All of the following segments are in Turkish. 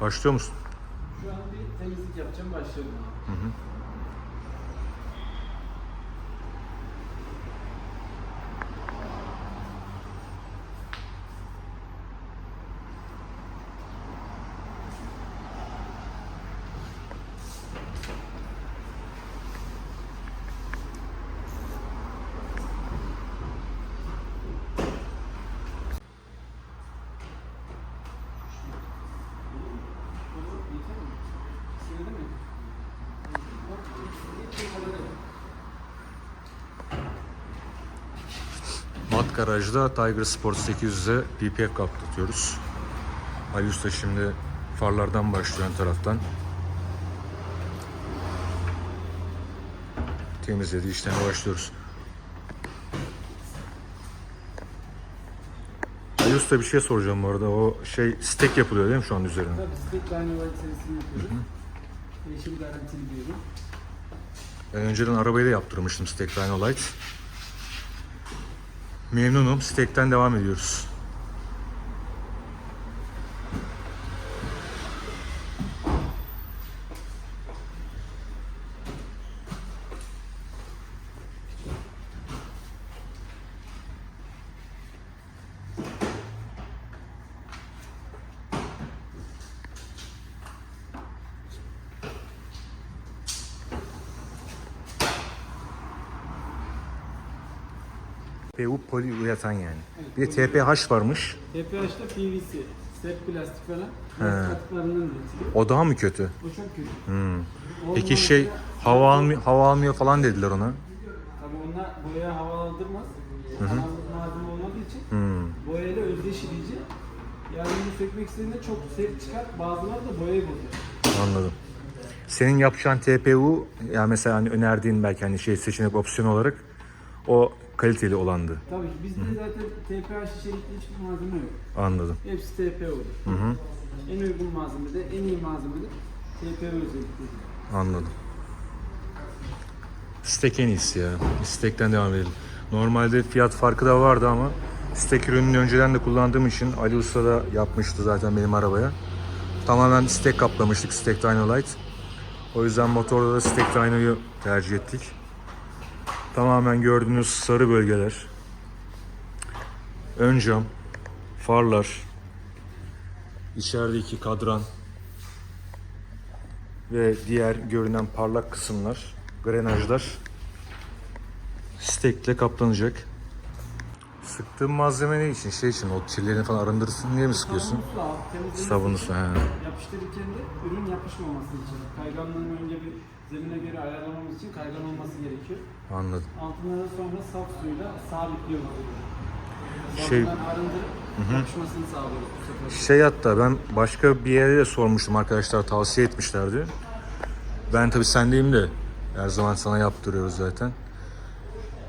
Başlıyor musun? Şu an bir temizlik yapacağım başlıyorum. Yeter mi? Sildi mi? Bak, yettiği kadar yap. Mat Garaj'da Tiger Sport 800'e PPF kaplatıyoruz. Ali Usta şimdi farlardan başlıyor ön taraftan. Temizledi işleme başlıyoruz. Ali Usta bir şey soracağım bu arada. O şey stek yapılıyor değil mi şu an üzerine? Tabii Stick Dynamite serisini yapıyoruz. Değişim garantili bir ürün. Ben önceden arabayı da yaptırmıştım Stek Dynolite. Memnunum. Stek'ten devam ediyoruz. PU poliüreten yani. Bir de TPH varmış. TPH'da PVC, step plastik falan. Plastiklarından üretiliyor. O daha mı kötü? O çok kötü. Peki şey hava almıyor, hava almıyor falan dediler ona. Tabii onlar boyaya hava aldırmaz. Anamız malzeme olmadığı için Hmm. boyayla özdeşleyici. Yani bunu sökmek istediğinde çok sert çıkar. Bazıları da boyayı bozuyor. Anladım. Senin yapacağın TPU ya mesela hani önerdiğin belki hani şey seçenek opsiyon olarak o kaliteli olandı. Tabii ki bizde zaten TPH içerikli hiçbir malzeme yok. Anladım. Hepsi TP olur. En uygun malzeme de, en iyi malzeme de TP özellikli. Anladım. Stek en iyisi ya. Stekten devam edelim. Normalde fiyat farkı da vardı ama stek ürününü önceden de kullandığım için Ali Usta da yapmıştı zaten benim arabaya. Tamamen stek kaplamıştık Stek Dynolite. O yüzden motorda da Stek Dyno'yu tercih ettik. Tamamen gördüğünüz sarı bölgeler. Ön cam, farlar, içerideki kadran, ve diğer görünen parlak kısımlar, grenajlar stekle kaplanacak. Sıktığım malzeme ne için? Şey için, o kirlerini falan arındırsın diye mi sıkıyorsun? Sabunlu su al, temizlemek Sabunlu su, he. Yapıştırırken de ürün yapışmaması için. Kayganlığını önce bir zemine göre ayarlamamız için kaygan olması gerekiyor. Anladım. Altına da sonra saf suyla sabitliyoruz. Şey- yapışmasını sağlıyoruz bu sefer. Şey hatta ben başka bir yere de sormuştum arkadaşlar tavsiye etmişlerdi. Ben tabi sendeyim de her zaman sana yaptırıyoruz zaten.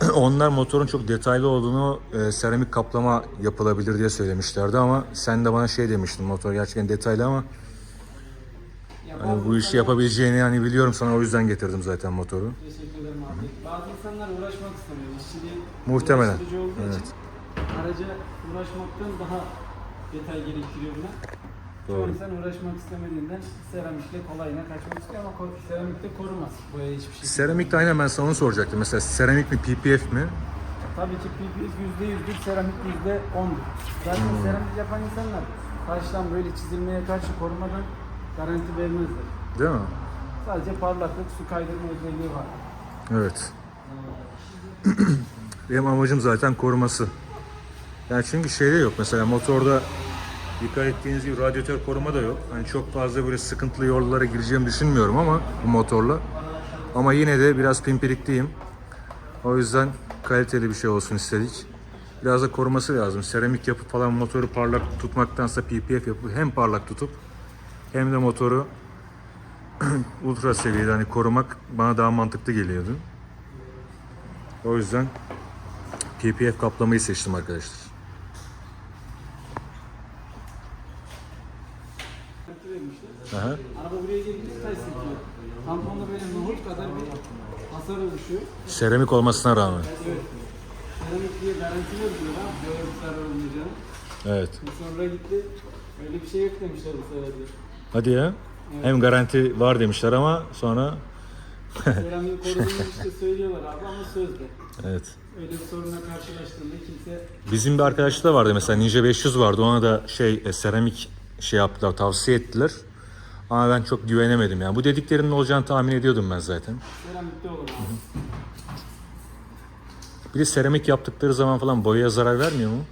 Onlar motorun çok detaylı olduğunu e, seramik kaplama yapılabilir diye söylemişlerdi ama sen de bana şey demiştin motor gerçekten detaylı ama hani bu işi yapabileceğini yani biliyorum sana o yüzden getirdim zaten motoru. Teşekkür ederim abi. Bazı insanlar uğraşmak istemiyor. İşçiliği Muhtemelen. uğraştırıcı olduğu Evet. için araca uğraşmaktan daha detay gerektiriyor bunlar. Çoğu Doğru. insan uğraşmak istemediğinden seramikle kolayına kaçmak istiyor ama ko- seramikte korumaz. Boya hiçbir şey. Seramik de aynen ben sana onu soracaktım. Mesela seramik mi PPF mi? Tabii ki yüzde yüzdür, seramik yüzde ondur. Zaten Hmm. seramik yapan insanlar taştan böyle çizilmeye karşı korumadan garanti vermezler. Değil mi? Sadece parlaklık, su kaydırma özelliği var. Evet. Benim amacım zaten koruması. Yani çünkü şeyde yok mesela motorda dikkat ettiğiniz gibi radyatör koruma da yok. Hani çok fazla böyle sıkıntılı yollara gireceğimi düşünmüyorum ama bu motorla. Ama yine de biraz pimpirikliyim. O yüzden kaliteli bir şey olsun istedik. Biraz da koruması lazım. Seramik yapıp falan motoru parlak tutmaktansa PPF yapıp hem parlak tutup hem de motoru ultra seviyede hani korumak bana daha mantıklı geliyordu. O yüzden PPF kaplamayı seçtim arkadaşlar. Aha. Araba buraya. Tamponda böyle nohut kadar bir hasar oluşuyor. Seramik olmasına rağmen. Evet. Seramik diye garanti vermiyor ha. Böyle bir zarar olmayacağını. Evet. Sonra gitti. Öyle bir şey yok demişler bu sefer. Hadi ya. Hem garanti var demişler ama sonra Seramiğin koruduğunu işte söylüyorlar abi ama sözde. evet. Öyle bir sorunla karşılaştığında kimse Bizim bir arkadaş da vardı mesela Ninja 500 vardı. Ona da şey e, seramik şey yaptılar, tavsiye ettiler. Ama ben çok güvenemedim yani. Bu dediklerinin olacağını tahmin ediyordum ben zaten. seramikte olur abi. Bir de seramik yaptıkları zaman falan boyaya zarar vermiyor mu?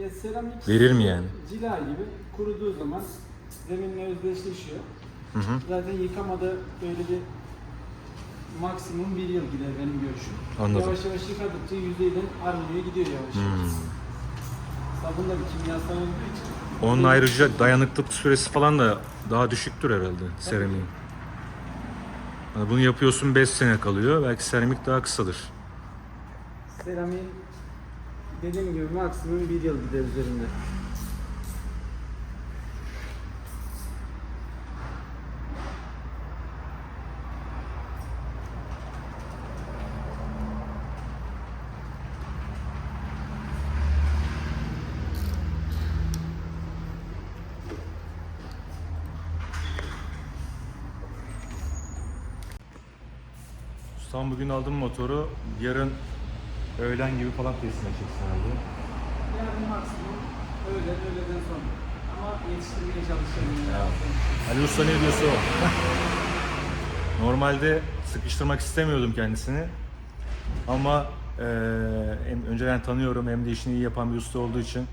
Ya seramik Verir mi yani? Cila gibi kuruduğu zaman zeminle özdeşleşiyor. Zaten yıkamada böyle bir maksimum bir yıl gider benim görüşüm. Anladım. Yavaş yavaş yıkadıkça yüzeyden arınıyor gidiyor yavaş yavaş. Sabun da bir kimyasal olduğu için. Onun ayrıca dayanıklılık süresi falan da daha düşüktür herhalde seramiğin. Yani bunu yapıyorsun 5 sene kalıyor. Belki seramik daha kısadır. Seramiğin dediğim gibi maksimum bir yıl gider üzerinde. Ustam bugün aldım motoru. Yarın öğlen gibi falan teslim edeceksin herhalde. Yani maksimum öğlen öğleden sonra. Ama yetiştirmeye çalışıyorum. Ali Usta ne diyorsa o. Normalde sıkıştırmak istemiyordum kendisini. Ama eee, hem önceden tanıyorum hem de işini iyi yapan bir usta olduğu için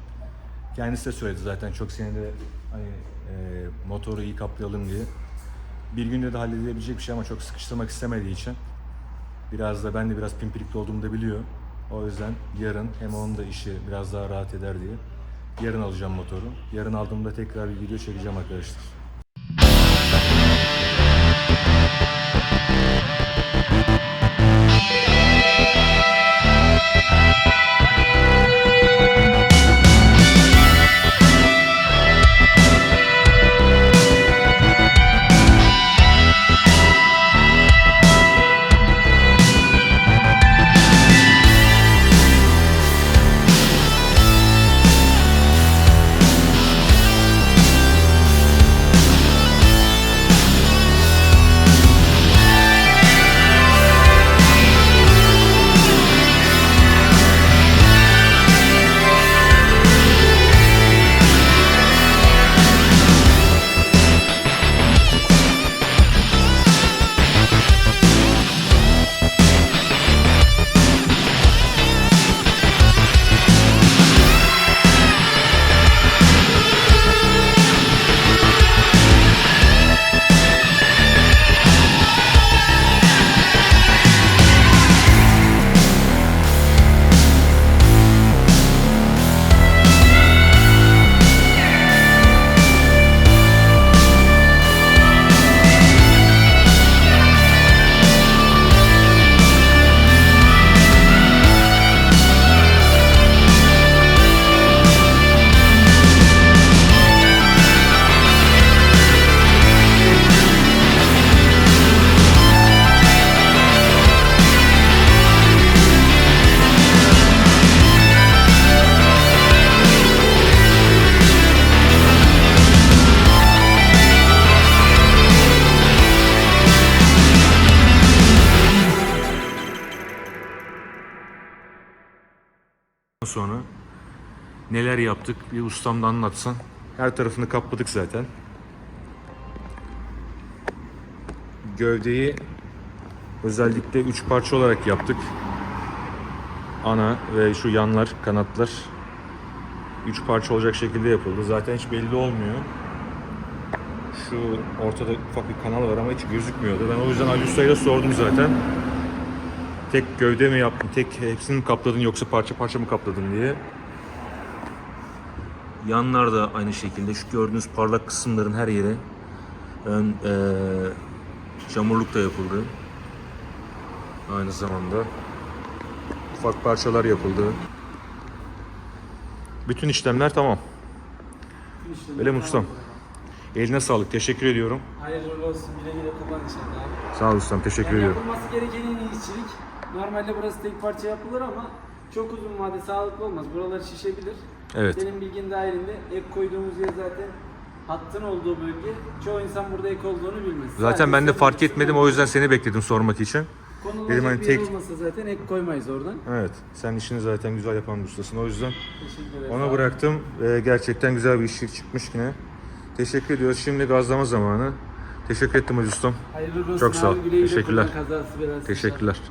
kendisi de söyledi zaten çok seni de hani eee, motoru iyi kaplayalım diye. Bir günde de halledilebilecek bir şey ama çok sıkıştırmak istemediği için biraz da ben de biraz pimpirikli olduğumu da biliyor. O yüzden yarın hem onun da işi biraz daha rahat eder diye yarın alacağım motoru. Yarın aldığımda tekrar bir video çekeceğim arkadaşlar. Sonra neler yaptık bir ustam da anlatsan. Her tarafını kapladık zaten. Gövdeyi özellikle üç parça olarak yaptık. Ana ve şu yanlar, kanatlar üç parça olacak şekilde yapıldı. Zaten hiç belli olmuyor. Şu ortada ufak bir kanal var ama hiç gözükmüyordu. Ben o yüzden Ali Usta'ya sordum zaten. Tek gövde mi yaptın, tek hepsini mi kapladın yoksa parça parça mı kapladın diye. Yanlar da aynı şekilde şu gördüğünüz parlak kısımların her yere ön eee çamurluk da yapıldı. Aynı zamanda ufak parçalar yapıldı. Bütün işlemler tamam. Öyle mi ustam? Eline sağlık. Teşekkür ediyorum. Hayırlı olsun. Güle güle kullan inşallah. Sağ ol ustam. Teşekkür Yani ediyorum. yapılması gereken en iyi işçilik. Normalde burası tek parça yapılır ama çok uzun vade sağlıklı olmaz. Buralar şişebilir. Evet. Senin bilgin dahilinde ek koyduğumuz yer zaten hattın olduğu bölge çoğu insan burada ek olduğunu bilmez. Zaten Sadece ben de fark etmedim o yüzden seni bekledim sormak için. Konulacak Dedim hani bir tek- yer olmasa zaten ek koymayız oradan. Evet sen işini zaten güzel yapan bir ustasın o yüzden Teşekkür ona bıraktım. Ee, gerçekten güzel bir işçilik çıkmış yine. Teşekkür ediyoruz. Şimdi gazlama zamanı. Teşekkür ettim Hacı Ustam. Hayırlı olsun Çok sağ ol. abi. Güle güle Teşekkürler. Kazası belası. Teşekkürler.